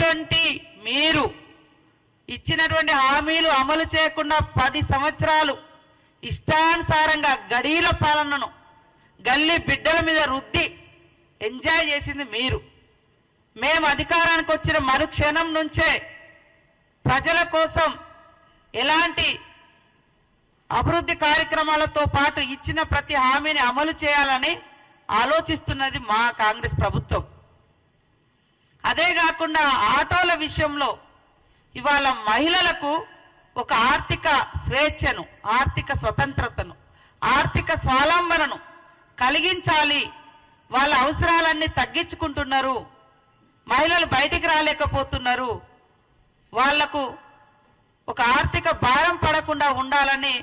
Twenty మీరు ఇచ్చినటువంటి హామీలు అమలు చేయకుండా పది సంవత్సరాలు ఇష్టానుసారంగా గడీల పాలనను గల్లీ బిడ్డల మీద రుద్ది ఎంజాయ్ చేసింది మీరు. మేము అధికారానికి వచ్చిన మరుక్షణం నుంచే ప్రజల కోసం ఎలాంటి అభివృద్ధి కార్యక్రమాలతో పాటు ఇచ్చిన ప్రతి హామీని అమలు చేయాలని ఆలోచిస్తున్నది మా కాంగ్రెస్ ప్రభుత్వం. అదే కాకుండా ఆటోల విషయంలో ఇవాళ మహిళలకు ఒక ఆర్థిక స్వేచ్ఛను ఆర్థిక స్వతంత్రతను ఆర్థిక స్వాలంబనను కలిగించాలి. వాళ్ళ అవసరాలన్నీ తగ్గించుకుంటున్నారు. మహిళలు బయటికి రాలేకపోతున్నారు. వాళ్ళకు ఒక ఆర్థిక భారం పడకుండా ఉండాలని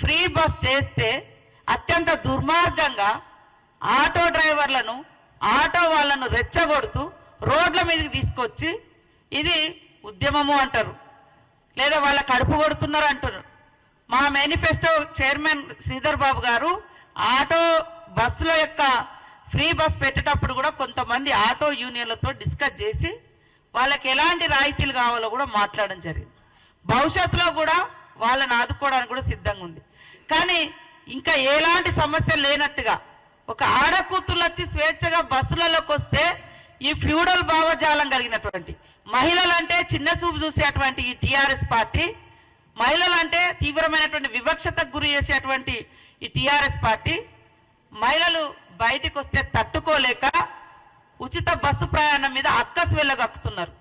ఫ్రీ బస్ చేస్తే అత్యంత దుర్మార్గంగా ఆటో డ్రైవర్లను ఆటో వాళ్ళను రెచ్చగొడుతూ రోడ్ల మీదకి తీసుకొచ్చి ఇది ఉద్యమము అంటారు. లేదా వాళ్ళ కడుపు కొడుతున్నారు అంటున్నారు మా మేనిఫెస్టో చైర్మన్ శ్రీధర్ బాబు గారు ఆటో బస్సుల యొక్క ఫ్రీ బస్ పెట్టేటప్పుడు కూడా కొంతమంది ఆటో యూనియన్లతో డిస్కస్ చేసి వాళ్ళకి ఎలాంటి రాయితీలు కావాలో కూడా మాట్లాడడం జరిగింది. భవిష్యత్తులో కూడా వాళ్ళని ఆదుకోవడానికి కూడా సిద్ధంగా ఉంది. కానీ ఇంకా ఎలాంటి సమస్య లేనట్టుగా ఒక ఆడకూతురు వచ్చి స్వేచ్ఛగా బస్సులలోకి వస్తే ఈ ఫ్యూడల్ భావజాలం కలిగినటువంటి మహిళలంటే చిన్న చూపు చూసేటువంటి ఈ టీఆర్ఎస్ పార్టీ మహిళలంటే తీవ్రమైనటువంటి వివక్షతకు గురి చేసేటువంటి ఈ టీఆర్ఎస్ పార్టీ మహిళలు బయటికి వస్తే తట్టుకోలేక ఉచిత బస్సు ప్రయాణం మీద అక్కసు వెళ్ళగక్కుతున్నారు.